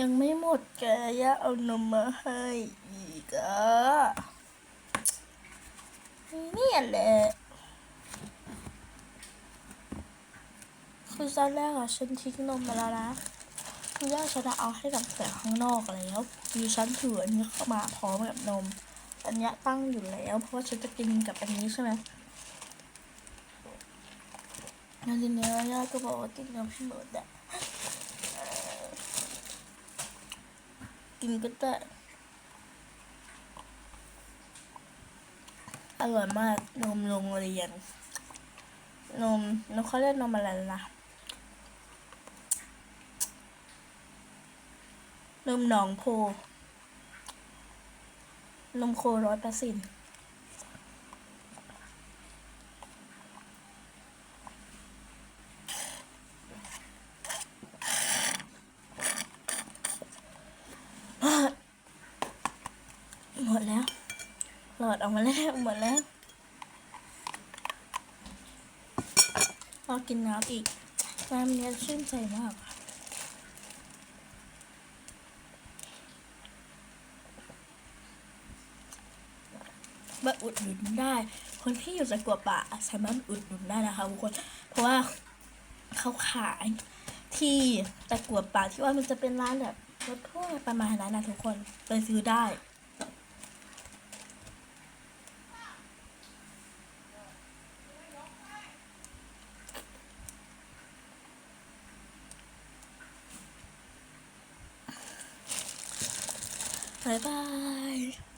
ยังไม่หมดแกย่าเอานมมาให้อีกอะเนี่ยแหละคือตอนแรกอะฉันทิ้งนมมาแล้วนะคือว่าฉันจะเอาให้กับแต่ข้างนอกแล้วคือฉันถืออันนี้เข้ามาพร้อมกับนม อันนี้ตั้งอยู่แล้ว เพราะว่าฉันจะกินกับอันนี้ใช่ไหมแล้วทีนี้ย่าก็บอกว่ากินนมให้หมดอะเอ่อ กินก็ได้อร่อยมากนมโรงเรียน นมนมเขาเรียกนมอะไรนะนมหนองโพนมโคร้อยเปอร์เซ็นต์ หมดแล้ว หลอดออกมาแล้วหมดแล้วรอกินน้ำอีกน้ำเนี้ยชื่นใจมากมาอุดหนุนได้ คนที่อยู่จากกัวป่าสามารถอุดหนุนได้นะคะทุกคน เพราะว่าเขาขายที่ตะกัวป่าที่ว่ามันจะเป็นร้านแบบรถทั่วไปประมาณนั้นนะทุกคนไปซื้อได้ บายบาย